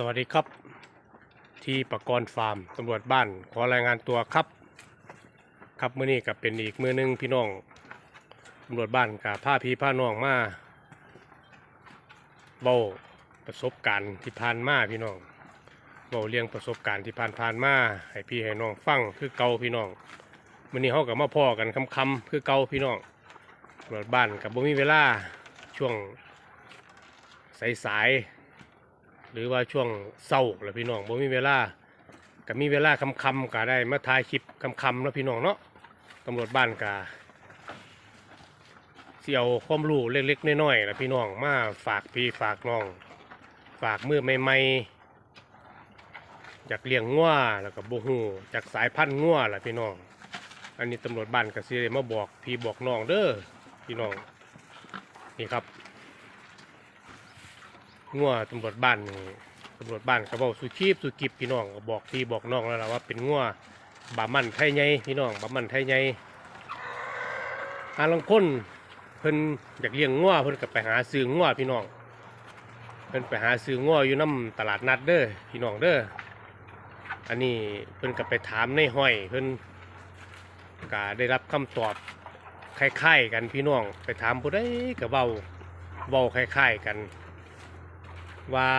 สวัสดีครับ ที่ประกรณ์ฟาร์มตำรวจบ้าน ขอรายงานตัวครับ ครับมื้อนี้ก็เป็นอีกมื้อหนึงพี่น้องตำรวจบ้านกับผ้าพี่ผ้าน้องมาเบาประสบการณ์ที่ผ่านมาพี่น้องเบาเรียงประสบการณ์ที่ผ่านผ่านมาให้พี่ให้น้องฟังคือเก่าพี่น้องมื้อนี้เฮาก็มาพ่อกันคำๆคือเก่าพี่น้องตำรวจบ้านกับบ่มีเวลาช่วงสายๆ รือว่าช่วงเศร้าแหละพี่น้องบ่มีเวลาก็มีเวลาคำคำก็ได้มาถ่ายคลิปคำคำๆเนาะพี่น้องเนาะตำรวจบ้านก็เสี่ยวความรู้เล็กๆน้อยๆแล่ะพี่น้องมาฝากพี่ฝากน้อง ฝากมือใหม่ๆอยากเลี้ยงงัวแล้วก็บ่ฮู้จากสายพันธุ์งัวล่ะพี่น้อง อันนี้ตำรวจบ้านก็สิได้มาบอกพี่บอกน้องเด้อพี่น้องนี่ครับ งัวตำรวจบ้านนี่ตำรวจบ้านก็บอกสุชีพสุกิบพี่น้องก็บอกพี่บอกน้องแล้วล่ะว่าเป็นงัวบามันไทยใหญ่พี่น้องบามันไทยใหญ่หาลังคนเพิ่นอยากเลี้ยงงัวเพิ่นก็ไปหาซื้องัวพี่น้อง เพิ่นไปหาซื้องัวอยู่น้ำตลาดนัดเด้อพี่น้องเด้ออันนี้เพิ่นก็ไปถามในห้อยเพิ่นก็ได้รับคำตอบคล้ายๆกันพี่น้องไปถามผู้ใดก็เว้าเว้าคล้ายๆกัน ว่า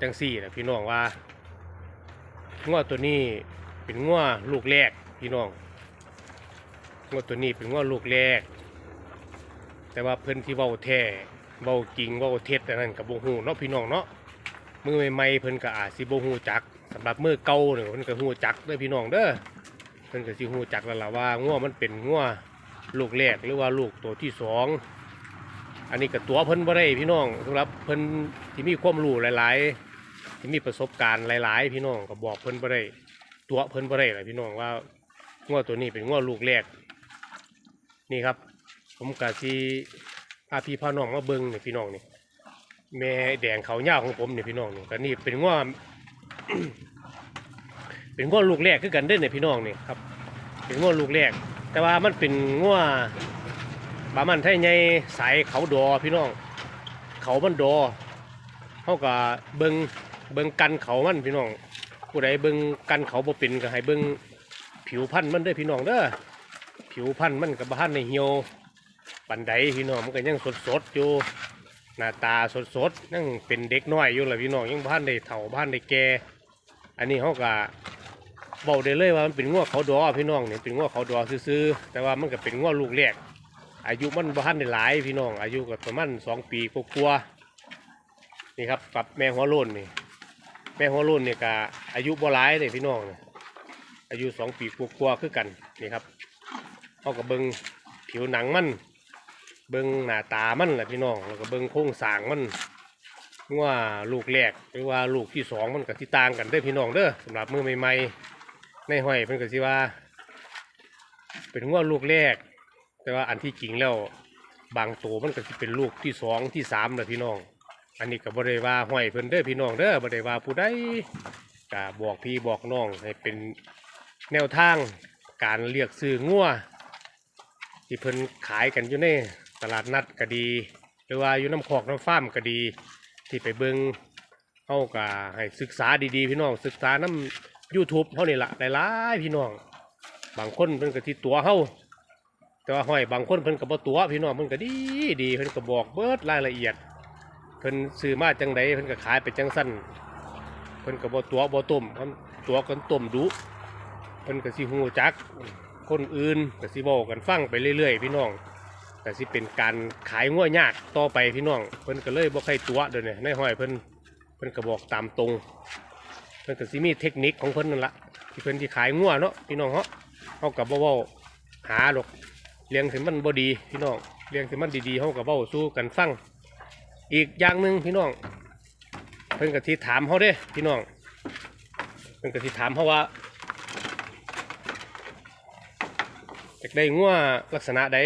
จังสี่นะพี่น้องว่าง้อตัวนี้เป็นง้อลูกแรกพี่น้องง้อตัวนี้เป็นง้อลูกแรก แต่ว่าเพิ่นที่เว้าแท้เว้าจริงเว้าเท็จอันนั้นกับโบหูเนาะพี่น้องเนาะมือใหม่ๆเพิ่นก็อาจสิโบหูจักสำหรับมือเก่าเนี่ยเพิ่นก็หูจักเด้อพี่น้องเด้อเพิ่นก็สิหูจักแล้วล่ะว่าง้อมันเป็นง้อลูกแรกหรือว่าลูกตัวที่สอง อันนี้กับตัวเพิ่นบ่ได้พี่น้องสำหรับเพิ่นที่มีความรู้หลาย ๆ ที่มีประสบการณ์หลาย ๆ พี่น้องก็บอกเพิ่นบ่ได้ตัวเพิ่นบ่ได้ล่ะพี่น้องว่างัวตัวนี้เป็นงัวลูกแรกนี่ครับ ผมกะสิพาพี่พาน้องมาเบิ่งนี่พี่น้องนี่แม่แดงเขาวยาของผมนี่พี่น้องนี่ก็นี่เป็นงัวเป็นงัวลูกแรกคือกันเด้อเนี่ยพี่น้องนี่ครับ เป็นงัวลูกแรก แต่ว่ามันเป็นงั บามันไทยใหญ่สายเขาดอพี่น้อง เขามันดอเขาก็เบิงเบิงกันเขามันพี่น้องผู้ใดเบิงกันเขาบ่เป็นก็ให้เบิงผิวพันธุ์มันเด้พี่น้องเด้อผิวพันธุ์มันกับบ้านในเหี่ยวปันไดพี่น้องมันก็ยังสดสดอยู่หน้าตาสดสดยังเป็นเด็กน้อยอยู่ล่ะพี่น้องยังบ้านได้เฒ่าบ้านได้แก่อันนี้เขาก็บอกได้เลยว่ามันเป็นง้อเขาดอพี่น้องเนี่ยเป็นง้อเขาดอซื่อแต่ว่ามันก็เป็นง้อลูกแรก อายุมันบ้านได้หลายพี่น้อง อายุก็ประมาณสองปีกว่าๆนี่ครับกับแม่หัวโล้นนี่ แม่หัวโล้นนี่ก็อายุบ่หลายเลยพี่น้องนี่อายุสองปีกว่าๆคือกันนี่ครับเขาก็เบิงผิวหนังมัน เบิงหน้าตามันแหละพี่น้องแล้วก็เบิงโครงสร้างมันว่าลูกแรกหรือว่าลูกที่สองมันก็ที่ต่างกันเด้อพี่น้องเด้อสำหรับมือใหม่ๆในห้อยเพิ่นก็สิว่า เป็นว่าลูกแรก แต่ว่าอันที่จริงแล้วบางตัวมันก็จะเป็นลูกที่สองที่สามแหละพี่น้อง อันนี้ก็บบริวาห้อยเพิ่นเด้อพี่น้องเด้อบริวาผู้ใดก็บอกพี่บอกน้องให้เป็นแนวทางการเรียกซื้องัวที่เพิ่นขายกันอยู่ในตลาดนัดก็ดี หรือว่าอยู่น้ำคอกน้ำฟ้ามก็ดี ที่ไปเบิงเฮาก็ให้ศึกษาดีๆ พี่น้องศึกษาน้ำ YouTube เฮานี่ละหลายๆพี่น้อง บางคนเพิ่นก็ที่ตัวเฮา แต่ว่าห้อยบางคนเพิ่นก็บ่ตัวพี่น้องเพิ่นก็ดีดีเพิ่นก็บอกเบิดรายละเอียด เพิ่นซื้อมาจังใดเพิ่นก็ขายไปจังสั้นเพิ่นก็บ่ตัวบ่ต้มเพิ่นตัวกันต้มดุเพิ่นก็สิฮู้จัก คนอื่นก็สิเว้ากันฟังไปเรื่อยๆ พี่น้องก็สิเป็นการขายงัวยากต่อไปพี่น้องเพิ่นก็เลยบ่ใครตัวเดี๋ยวนี้ในห้อยเพิ่นเพิ่นก็บอกตามตรงเพิ่นก็สิมีเทคนิคของเพิ่นนั่นละที่เพิ่นที่ขายงัวเนาะพี่น้องเฮาเฮาก็บ่เว้าหาดอก เลี้ยงถึงมันบ่ดีพี่น้องเลี้ยงถึงมันดีๆเขาก็เว้าสู้กันฟังอีกอย่างหนึ่งพี่น้องเพิ่นก็ที่ถามเขาเด้พี่น้องเพิ่นก็ที่ถามเขาว่าอยากได้งัวลักษณะใด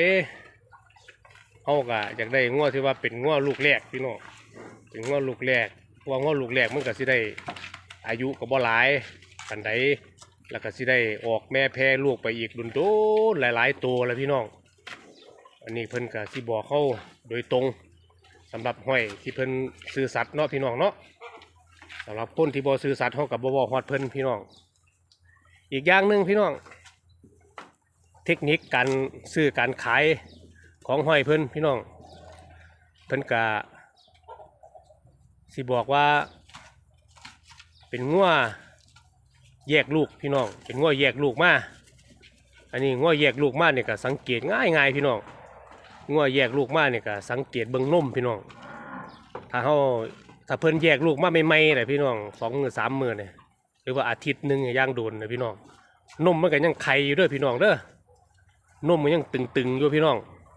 เขาก็อยากได้งัวที่ว่าเป็นงัวลูกแรกพี่น้องเป็นงัวลูกแรกเพราะว่างัวลูกแรกมันก็สิได้อายุก็บ่หลายปานใด แล้วก็สิได้ออกแม่แพร่ลูกไปอีกดุนโดนหลาย ๆ ตัวแล้วพี่น้อง อันนี้เพิ่นก็สิบอกเข้าโดยตรงสำหรับห้อยที่เพิ่นซื้อสัตว์เนาะพี่น้องเนาะสำหรับคนที่บ่ซื้อสัตว์เขากับบ่บ่ฮอดเพิ่นพี่น้อง อีกอย่างหนึ่งพี่น้อง เทคนิคการซื้อการขายของห้อยเพิ่นพี่น้อง เพิ่นกะสิบอกว่า เป็นงัว แยกลูกพี่น้องเป็นงัวแยกลูกมาอันนี้งัวแยกลูกมาเนี่ยก็สังเกตง่ายง่ายพี่น้องงัวแยกลูกมาเนี่ยก็สังเกตเบิ่งนมพี่น้อง ถ้าเขาถ้าเพิ่นแยกลูกมาใหม่เลยพี่น้องสองมือสามมือเนี่ยหรือว่าอาทิตย์หนึ่งย่างโดนเลยพี่น้องนมมันก็ยังไข่อยู่ด้วยพี่น้องเด้อนมมันยังตึงๆอยู่พี่น้อง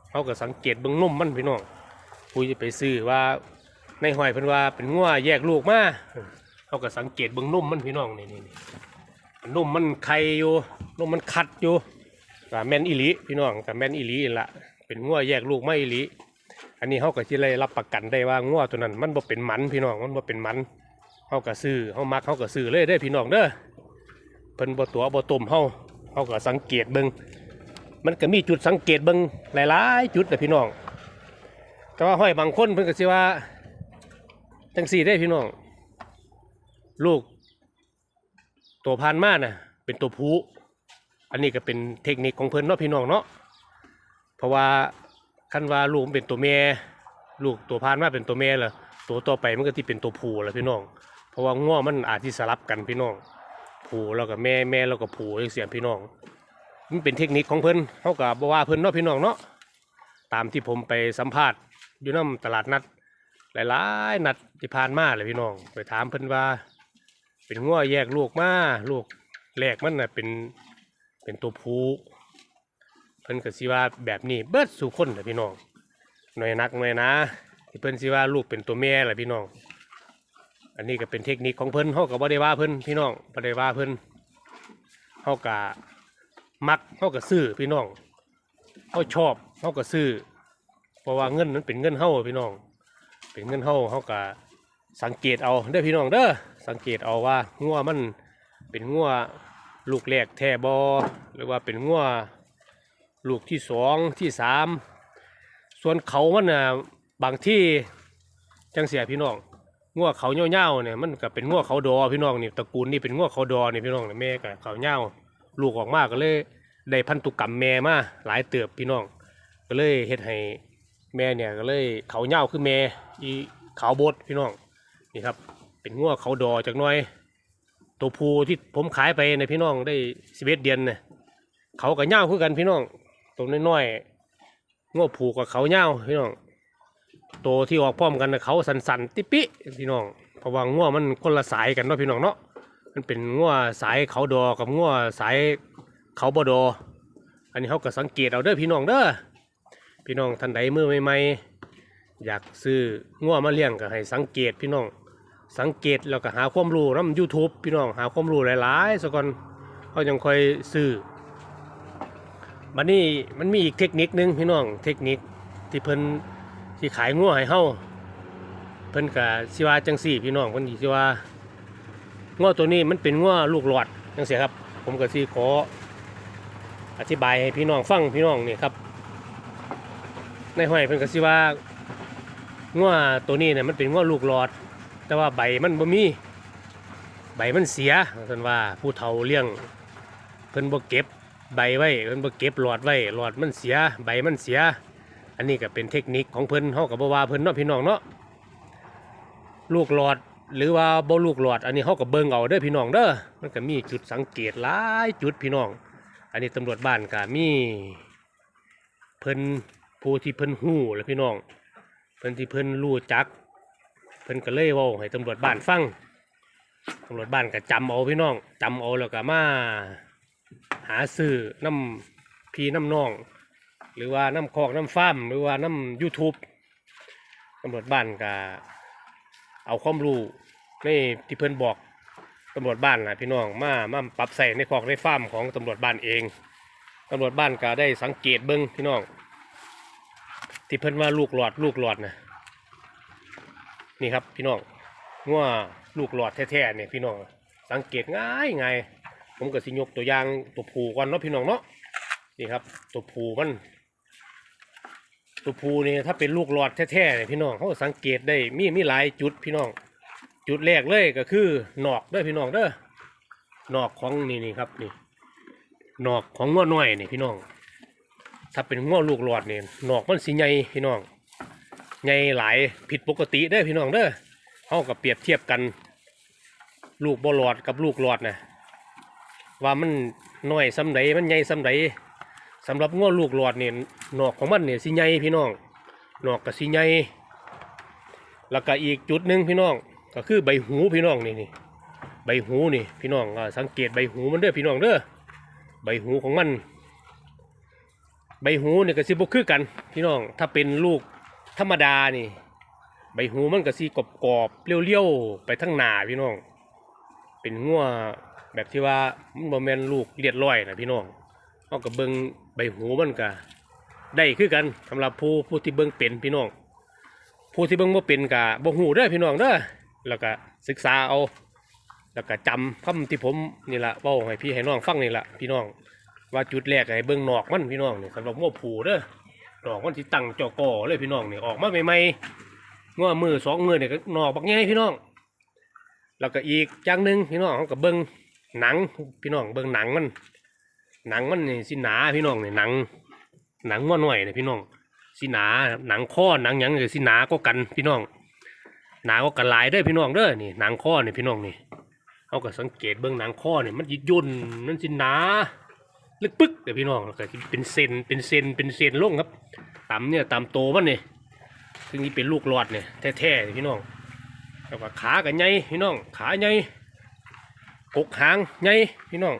เขาก็สังเกตเบิ่งนมมันพี่น้องผู้จะไปซื้อว่าในหอยเพิ่นว่าเป็นงัวแยกลูกมาเขาก็สังเกตเบิ่งนมมันพี่น้องนี่นี่ นี่มมันไข่อยู่นมมันคัดอยู่ก็แม่นอีหลีพี่น้องก็แม่นอีหลีนั่นละเป็นงัวแยกลูกไมาอีหลีอันนี้เขาก็จะเลยรับประกันได้ว่างัวตัวนั้น มันบ่เป็นมันพี่น้องมันบ่เป็นมันเขาก็ซื้อเขามักเขาก็ซื้อเลยเด้พี่น้องเด้อเพิ่นบ่ตัวบ่ต้มเฮาเขาก็สังเกตเบิ่งมันก็มีจุดสังเกตเบิ่งหลายๆ จุดนะพี่น้อง แต่ว่าห้อยบางคนเพิ่นก็สิว่าจังสี่ได้พี่น้อง ลูก ตัวพันมาน่ะเป็นตัวผู้อันนี้ก็เป็นเทคนิคของเพิ่นเนาะพี่น้องเนาะเพราะว่าคันว่าลูกมันเป็นตัวแม่ลูกตัวพานมาเป็นตัวแม่ล่ะตัวต่อไปมันก็ที่เป็นตัวผู้แล้วพี่น้อง เพราะว่าง้อมันอาจที่สลับกันพี่น้องผู้แล้วก็แม่แม่แล้วก็ผู้เสียงพี่น้องมันเป็นเทคนิคของเพิ่นเขาก็บว่าเพิ่นเนาะพี่น้องเนาะตามที่ผมไปสัมภาษณ์อยู่น้ำตลาดนัด หลายๆนัดที่ผ่านมาเลยพี่น้องไปถามเพิ่นว่า เป็นง้อแยกลูกมาลูกแรกมันน่ะเป็นเป็นตัวผู้เพิ่นก็สิว่าแบบนี้เบิดสู่คนแหละพี่น้องหน่อยนักหน่อยนะที่เพิ่นสิว่าลูกเป็นตัวแม่แหละพี่น้อง อันนี้ก็เป็นเทคนิคของเพิ่นเฮาก็บ่ได้ว่าเพิ่นพี่น้องบ่ได้ว่าเพิ่นเฮาก็มักเฮาก็ซื้อพี่น้องเฮาชอบเฮาก็ซื้อเพราะว่าเงินนั้นเป็นเงินเฮาพี่น้อง เป็นเงินเฮาเฮาก็สังเกตเอาเด้อพี่น้องเด้อ สังเกตเอาว่างัวมันเป็นงัวลูกแรกแท้บ่หรือว่าเป็นงัวลูกที่สองที่สามส่วนเขามันน่ะบางที่จังเสียพี่น้องงัวเขาเง่าๆเนี่ยมันก็เป็นงัวเขาดอพี่น้องนี่ตระกูลนี่เป็นงัวเขาดอนี่พี่น้องนี่แม่ก็เขาเง่าลูกออกมากก็เลยได้พันธุกรรมแม่มาหลายเติบพี่น้อง ก็เลยเฮ็ดให้แม่เนี่ยก็เลยเขาเง่าคือแม่อีเขาบดพี่น้องนี่ครับ เป็นงัวเขาดอจากน้อย ตัวผู้ที่ผมขายไปในพี่น้องได้สิบเอ็ดเดือนเนี่ยเขากับเหย้าคือกันพี่น้อง ตัวน้อยๆง้อผูกกับเขาเหย้าพี่น้อง ตัวที่ออกพร้อมกันเขาสันๆติปิพี่น้องเพราะว่าง้อมันคนละสายกันเนาะพี่น้องเนาะมันเป็นง้อสายเขาดอกับง้อสายเขาบดอ อันนี้เขาก็สังเกตเอาเด้อพี่น้องเด้อพี่น้องท่านใดมือใหม่ๆอยากซื้อง้อมาเลี้ยงก็ให้สังเกตพี่น้อง สังเกตแล้วก็หาความรู้นำ YouTube พี่น้องหาความรู้หลายๆซะก่อนเขายังค่อยซื้อบัดนี้มันมีอีกเทคนิคนึงพี่น้องเทคนิคที่เพิ่นที่ขายงัวให้เฮาเพิ่นก็สิว่าจังซี่พี่น้องเพิ่นสิว่างัวตัวนี้มันเป็นงัวลูกหลอดจังซี่ครับ ผมก็สิขออธิบายให้พี่น้องฟังพี่น้องนี่ครับ ในห้อยเพิ่นก็สิว่างัวตัวนี้เนี่ยมันเป็นงัวลูกหลอด แต่ว่าใบมันบ่มีใบมันเสียเพิ่นว่าผู้เฒ่าเลี้ยงเพิ่นบ่เก็บใบไว้เพิ่นบ่เก็บหลอดไว้หลอดมันเสีย ใบมันเสีย อันนี้ก็เป็นเทคนิคของเพิ่นเฮาก็บ่ว่าเพิ่นเนาะพี่น้องเนาะลูกหลอดหรือว่าบ่ลูกหลอด อันนี้เฮาก็เบิ่งเอาเด้อพี่น้องเด้อมันก็มีจุดสังเกตหลายจุดพี่น้อง อันนี้ตำรวจบ้านก็มีเพิ่นผู้ที่เพิ่นฮู้แหละพี่น้องเพิ่นที่เพิ่นรู้จัก เพิ่นก็เลยว้าให้ตำรวจบ้านฟังตำรวจบ้านก็จำเอาพี่น้องจำเอาแล้วก็มาหาซื้อน้ำพีน้ำนอง หรือว่าน้ำคอกน้ำฟ้ามหรือว่าน้ำ YouTube ตำรวจบ้านก็เอาความรู้ในที่เพิ่นบอกตำรวจบ้านนะพี่น้องมามาปรับใส่ในคอกในฟ้ามของตำรวจบ้านเองตำรวจบ้านก็ได้สังเกตเบิ้งพี่น้อง ที่เพิ่นว่าลูกหลอดลูกหลอดนะ นี่ครับพี่น้องงัวลูกหลอดแท้ๆเนี่ยพี่น้องสังเกตง่ายไงผมก็สิยกตัวอย่างตัวผูก่อนเนาะพี่น้องเนาะนี่ครับ ตัวผูมัน ตัวผูนี่ถ้าเป็นลูกหลอดแท้ๆเนี่ยพี่น้องเขาสังเกตได้มีมีหลายจุดพี่น้อง จุดแรกเลยก็คือหนอกด้อพี่น้องเด้อหนอกของนี่นี่ครับนี่หนอกของง้อน้อยนี่พี่น้อง ถ้าเป็นง้อลูกหลอดเนี่ยหนอกมันสิใหญ่พี่น้อง ใหญ่หลายผิดปกติเด้อพี่น้องเด้อเฮากับเปรียบเทียบกัน ลูกบ่หลอดกับลูกหลอดนะว่ามันน้อยสำใดมันใหญ่สำใดสำหรับง้อลูกหลอดเนี่ยหนอกของมันเนี่ยสิใหญ่พี่น้องหนอกก็สิใหญ่แล้วก็อีกจุดหนึ่งพี่น้องก็คือใบหูพี่น้องนี่นี่ใบหูนี่พี่น้องสังเกตใบหูมันเด้อพี่น้องเด้อใบหูของมัน ใบหูเนี่ยก็สิบคือกัน พี่น้องถ้าเป็นลูก ธรรมดานี่ ใบหูมันก็สิกรอบๆเลี้ยวๆไปทั้งหนาพี่น้อง เป็นงัวแบบที่ว่ามันบ่แมนลูกเลียดร้อยนะพี่น้องเอากับเบิงใบหูมันก็ได้คือกันสำหรับผู้ผู้ที่เบิงเป็นพี่น้อง ผู้ที่เบิ่งบ่เป็นกะบ่ฮู้เด้อพี่น้องเด้อแล้วก็ศึกษาเอา แล้วก็จำคำที่ผมนี่ละเว้าให้พี่ให้น้องฟังนี่ละพี่น้องว่าจุดแรกให้เบิ่งนอกมันพี่น้องนี่สำหรับง้อผูเด้อ ดอกมันสิตั้งจอกอเลยพี่น้องนี่ออกมาใหม่ๆงอมือสองมือเนี่ก็นอกบักใหญ่พี่น้อง แล้วก็อีกอย่างหนึ่งพี่น้องเขาก็เบิ่งหนังพี่น้องเบิ่งหนังมัน หนังมันนี่สิหนาพี่น้องนี่หนัง หนังง้อหน่อยเนี่ยพี่น้องสิหนาหนังข้อหนังยังก็สิหนาก็กันพี่น้อง หนาก็กันลายด้อพี่น้องเด้อนี่หนังข้อนี่พี่น้องนี่เอาก็สังเกตเบื้องหนังข้อนี่มันยิยุ่นมันสิหนา ลึกปึ๊กเด้อพี่น้องก็เป็นเซนเป็นเซนเป็นเซนลงครับตามเนี่ยตามโตมันนี่ยซึ่งนี่เป็นลูกหลอดเนี่ยแท้ๆพี่น้องแล้วก็ขากันใหญ่พี่น้องขาใหญ่กกหางใหญ่พี่น้อง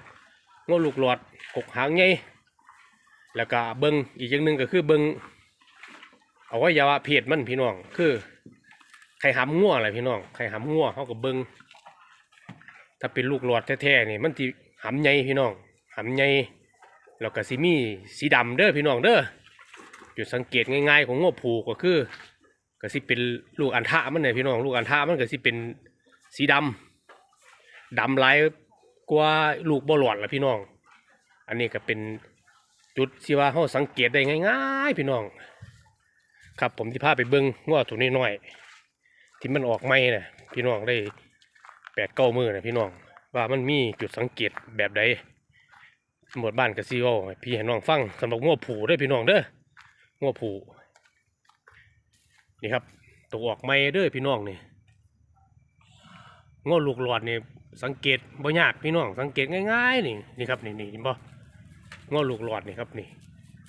งอลูกหลอดกกหางใหญ่แล้วก็เบิ้งอีกอย่างหนึ่งก็คือเบิ้งเอาไว้ยาวะเพศมันพี่น้องคือไข่หำงัวอะไรพี่น้องไข่หำงัวเขาก็เบิงถ้าเป็นลูกหลอดแท้ๆนี่มันที่หำใหญ่พี่น้องหำใหญ่ แล้วก็สิมีสีดำเด้อพี่น้องเด้อจุดสังเกตง่ายๆของงัวผูกก็คือก็สิเป็นลูกอันทะมันเนี่ยพี่น้องลูกอันทะมันก็สิเป็นสีดำดำหลายกว่าลูกบ่หลอดละพี่น้อง อันนี้ก็เป็นจุดที่ว่าเขาสังเกตได้ง่ายๆพี่น้อง ครับผมที่พาไปเบิ้งง้อตัวน้อยๆที่มันออกไม่น่ะพี่น้องได้แปดเก้ามือนะพี่น้อง ว่ามันมีจุดสังเกตแบบใด หมดบ้านกระซีโอพี่ให้น้องฟังสำหรับง้อผูด้อพี่น้องเด้อง้อผูนี่ครับตัวออกไม่เด้อพี่น้องนี่ง้อลูกหลอดนี่สังเกตบ่ยากพี่น้อง สังเกตง่ายๆนี่นี่ครับนี่นี่เห็นบ่ง้อลูกหลอดนี่ครับนี่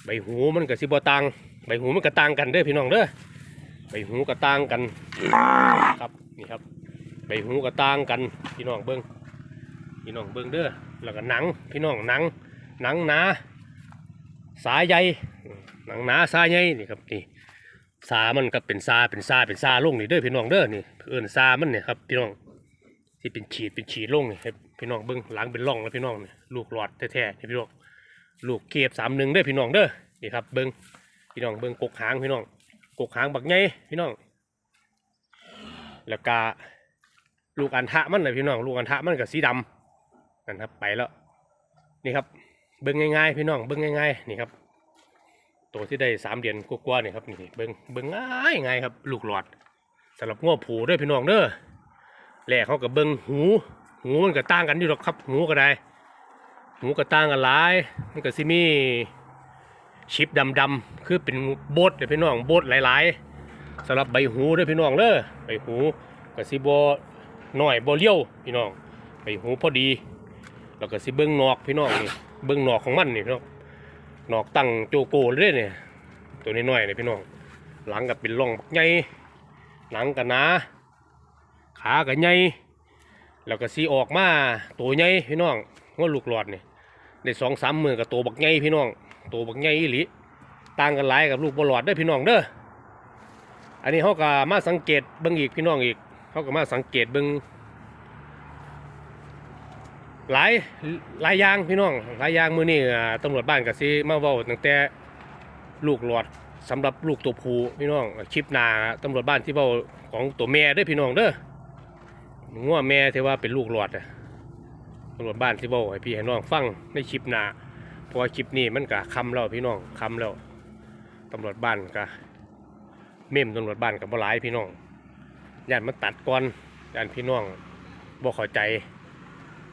ใบหูมันกับสิบ่ตังใบหูมันก็ต่างกันเด้อพี่น้องเด้อใบหูก็ต่างกันครับนี่ครับใบหูก็ต่างกันพี่น้องเบิ้งพี่น้องเบิ้งเด้อแล้วก็หนังพี่น้องหนัง หนังหนาสาใยหนังหนาสาใยนี่ครับนี่สามันก็เป็นซาเป็นซาเป็นซาลงนี่เด้อพี่น้องเด้อนี่เอิ้นซามันเนี่ยครับพี่น้องที่เป็นฉีดเป็นฉีดลงนี่ครับพี่น้องเบิ้งหลังเป็นร่องแล้วพี่น้องนี่ลูกหลอดแท้ๆนี่พี่น้องลูกเก็บสามหนึ่งเด้อพี่น้องเด้อนี่ครับเบิ้งพี่น้องเบิ่งกกหางพี่น้องกกหางบักใหญ่พี่น้อง แล้วก็ลูกอันทะมันเลยพี่น้อง ลูกอันทะมันกับสีดำนั่นครับไปแล้วนี่ครับ เบิ่งง่ายๆพี่น้องเบิ่งง่ายๆนี่ครับตัวที่ได้สามเดือนกว่าๆนี่ครับนี่เบิ่งเบิ่งง่ายง่ายครับ ลูกหลอดสำหรับง้อผูด้วยพี่น้องเด้อแรกเขากับเบิ่งหู หูมันก็ต่างกันอยู่หรอกครับ หูก็ได้หูก็ต่างกันหลายมันก็สิมีชิปดำๆคือเป็นโบดเดี๋ยพี่น้องโบดหลายๆสำหรับใบหูด้วยพี่น้องเด้อใบหูก็สิบ่น้อยบ่เลี้ยวพี่น้องใบหูพอดี แล้วก็สิเบิ่งนอกพี่น้องนี่ เบิ่งนอกของมันนี่พี่น้องนอกตั้งโจโกเลยเนี่ยตัวน้อยเนี่ยพี่น้องหลังก็เป็นร่องบกใหญ่หนังก็หนาขาก็ใหญ่แล้วก็สิออกมาตัวใหญ่พี่น้องว่าลูกหลอดเนี่ได้สองสามมือกับตัวบักใหญ่พี่น้องตัวบักใหญ่อีหลีต่างกันหลายกับลูกบอลหลอดเด้อพี่น้องเด้ออันนี้เขาก็มาสังเกตเบิ่งอีกพี่น้องอีกเขาก็มาสังเกตเบิ่ง หลายหลายอย่างพี่น้องหลายอย่างมือนี่ตำรวจบ้านก็สิมาเว้าตั้งแต่ลูกหลอดสำหรับลูกตัวผู้พี่น้องคลิปหน้าตำรวจบ้านที่เว้าของตัวแม่เด้อพี่น้องเด้องัวแม่ที่ว่าเป็นลูกหลอดตำรวจบ้านที่เว้าให้พี่ให้น้องฟังในคลิปหน้าเพราะว่าคลิปนี้มันก็คำแล้วพี่น้องคำแล้วตำรวจบ้านก็เม่มตำรวจบ้านกับบ่หลายพี่น้องญาติมันตัดก่อนย่านพี่น้องบ่เข้าใจ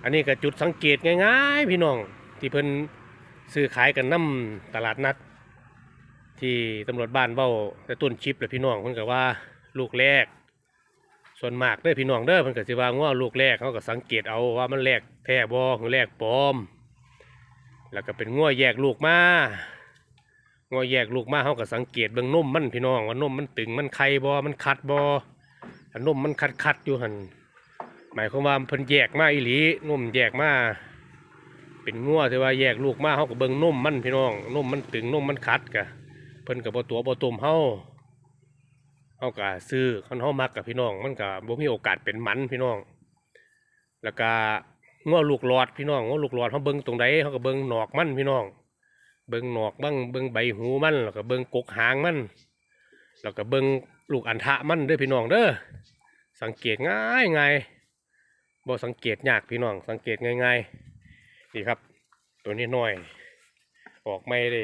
อันนี้ก็จุดสังเกตง่ายๆพี่น้องที่เพิ่นซื้อขายกันน้ำตลาดนัด ที่ตำรวจบ้านเบ้าแต่ต้นชิปเลยพี่น้องเพิ่นก็ว่าลูกแรก ส่วนมากเด้อพี่น้องเด้อเพิ่นก็สิว่าง้อลูกแรกเขาก็สังเกตเอาว่ามันแรกแท้บ่หรือแรกปลอม แล้วก็เป็นง้อแยกลูกมาง้อแยกลูกมาเขาก็สังเกตเบิ่งนมมันพี่น้องว่านมมันตึงมันไข่บ่มันคัดบ่ถ้านมมันคัดคัดอยู่หั่น หมายความว่าเพิ่นแยกมาอีหลีนมแยกมาเป็นง้อที่ว่าแยกลูกมาเขาก็เบิ่งนมมันพี่น้องนมมันตึงนมมันคัดกะเพิ่นก็บ่ตัวบ่ตุ่มเฮาเฮาก็ซื้อคันเฮามักกับพี่น้อง มันก็บ่มีโอกาสเป็นมันพี่น้อง แล้วก็ง้อลูกหลอดพี่น้องง้อลูกหลอดเขาเบิ่งตรงใดเขาก็เบิ่งหนอกมันพี่น้อง เบิ่งหนอกบ้างเบิ่งใบหูมันแล้วก็เบิ่งกกหางมัน แล้วก็เบิ่งลูกอันทะมันเด้อพี่น้องเด้อสังเกตง่ายง่าย บ่สังเกตยากพี่น้องสังเกตง่ายๆนี่ครับ ตัวนี้น้อย ออกไม่ได้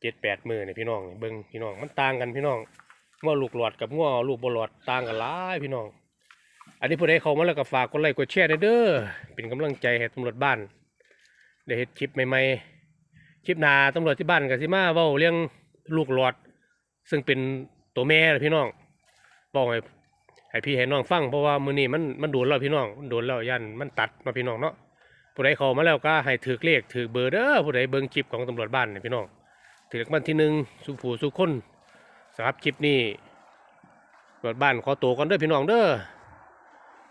เจ็ดแปดมือเนี่ยพี่น้องเบิ่งพี่น้องมันต่างกันพี่น้องง้อลูกหลอดกับง้อลูกบ่หลอดต่างกันหลายพี่น้อง อันนี้ผู้ใดเขามาแล้วก็ฝากกดไลค์กดแชร์ด้เด้อเป็นกำลังใจให้ตำรวจบ้านได้เฮ็ดคลิปใหม่ๆคลิปหนาตำรวจที่บ้านก็สิมาเว้าเรื่องลูกหลอด ซึ่งเป็นตัวแม่ล่ะพี่น้องบอกให้ ให้พี่ให้น้องฟังเพราะว่ามือนี้มันมันโดนแล้วพี่น้องโดนแล้วยันมันตัดมาพี่น้องเนาะผู้ใดเข้ามาแล้วก็ให้ถือเลขถือเบอร์เด้อผู้ใดเบิ้งคลิปของตำรวจบ้านเนี่ยพี่น้องถือวันที่หนึ่งสุผู้สุคนสำหรับคลิปนี้ตำรวจบ้านขอตัวก่อนเด้อพี่น้องเด้อ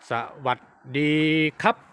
สวัสดีครับ